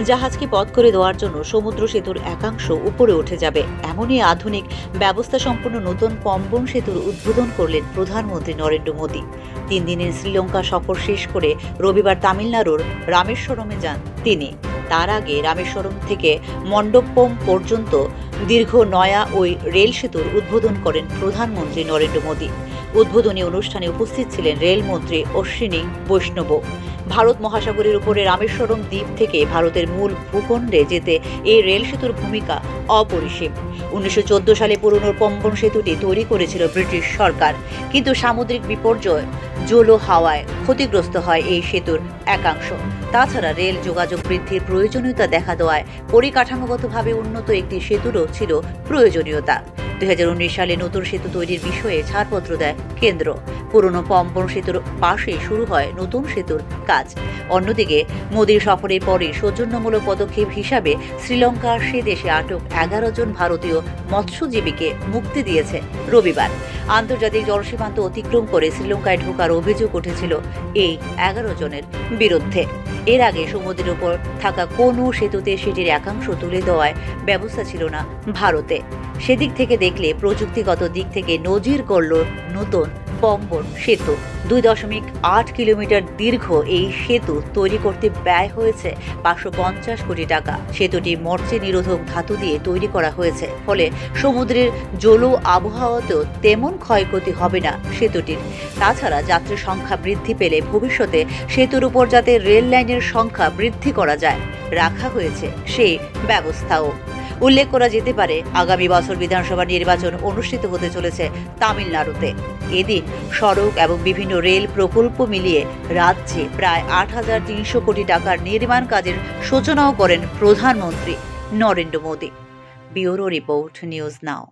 জাহাজকে পথ করে দেওয়ার জন্য সমুদ্র সেতুর একাংশ উপরে উঠে যাবে। এমনই আধুনিক ব্যবস্থা সম্পন্ন নতুন পম্বন সেতুর উদ্বোধন করলেন প্রধানমন্ত্রী নরেন্দ্র মোদী। তিন দিনের শ্রীলঙ্কা সফর শেষ করে রবিবার তামিলনাড়ুর রামেশ্বরমে যান তিনি। তার আগে রামেশ্বরম থেকে মণ্ডপম পর্যন্ত দীর্ঘ নয়া ওই রেল সেতুর উদ্বোধন করেন প্রধানমন্ত্রী নরেন্দ্র মোদী। উদ্বোধনী অনুষ্ঠানে উপস্থিত ছিলেন রেলমন্ত্রী অশ্বিনী বৈষ্ণব। ভারত মহাসাগরের উপরে রামেশ্বরম দ্বীপ থেকে ভারতের মূল ভূখণ্ডে যেতে এই রেল সেতুর ভূমিকা অপরিসীম। উনিশশো চোদ্দ সালে পুরনো পম্বন সেতুটি তৈরি করেছিল ব্রিটিশ সরকার, কিন্তু সামুদ্রিক বিপর্যয়, জোলো হাওয়ায় ক্ষতিগ্রস্ত হয় এই সেতুর একাংশ। তাছাড়া রেল যোগাযোগ বৃদ্ধির প্রয়োজনীয়তা দেখা দেওয়ায় পরিকাঠামোগতভাবে উন্নত একটি সেতুরও ছিল প্রয়োজনীয়তা। দুই সালে নতুন সেতু তৈরির বিষয়ে ছাড়পত্র দেয় কেন্দ্র। পুরনো পম্পন সেতুর পাশে শুরু হয় নতুন সেতুর কাজ। অন্যদিকে, মোদীর সফরের পরে সৌজন্যমূলক পদক্ষেপ হিসাবে শ্রীলঙ্কার সে দেশে আটক এগারো জন ভারতীয় মৎস্যজীবীকে মুক্তি দিয়েছে রবিবার। আন্তর্জাতিক জলসীমান্ত অতিক্রম করে শ্রীলঙ্কায় ঢোকার অভিযোগ উঠেছিল এই এগারো জনের বিরুদ্ধে। এর আগে সমুদ্রের ওপর থাকা কোনো সেতুতে সেটির একাংশ তুলে দেওয়ায় ব্যবস্থা ছিল না ভারতে। সেদিক থেকে দেখলে প্রযুক্তিগত দিক থেকে নজির করল নতুন পম্বন সেতু। দুই দশমিক আট কিলোমিটার দীর্ঘ এই সেতু তৈরি করতে ব্যয় হয়েছে পাঁচশো পঞ্চাশ কোটি টাকা। সেতুটি মর্চে নিরোধক ধাতু দিয়ে তৈরি করা হয়েছে। ফলে সমুদ্রের জল আবহাওয়াতেও তেমন ক্ষয়ক্ষতি হবে না সেতুটির। তাছাড়া যাত্রী সংখ্যা বৃদ্ধি পেলে ভবিষ্যতে সেতুর উপর যাতে রেল লাইনের সংখ্যা বৃদ্ধি করা যায়, রাখা হয়েছে সেই ব্যবস্থাও। উল্লেখ করা যেতে পারে, আগামী বছর বিধানসভা নির্বাচন অনুষ্ঠিত হতে চলেছে তামিলনাড়ুতে। এদিন সড়ক এবং বিভিন্ন রেল প্রকল্প মিলিয়ে রাজ্যে প্রায় আট হাজার তিনশো কোটি টাকার নির্মাণ কাজের সূচনাও করেন প্রধানমন্ত্রী Narendra Modi. Bureau report, news now.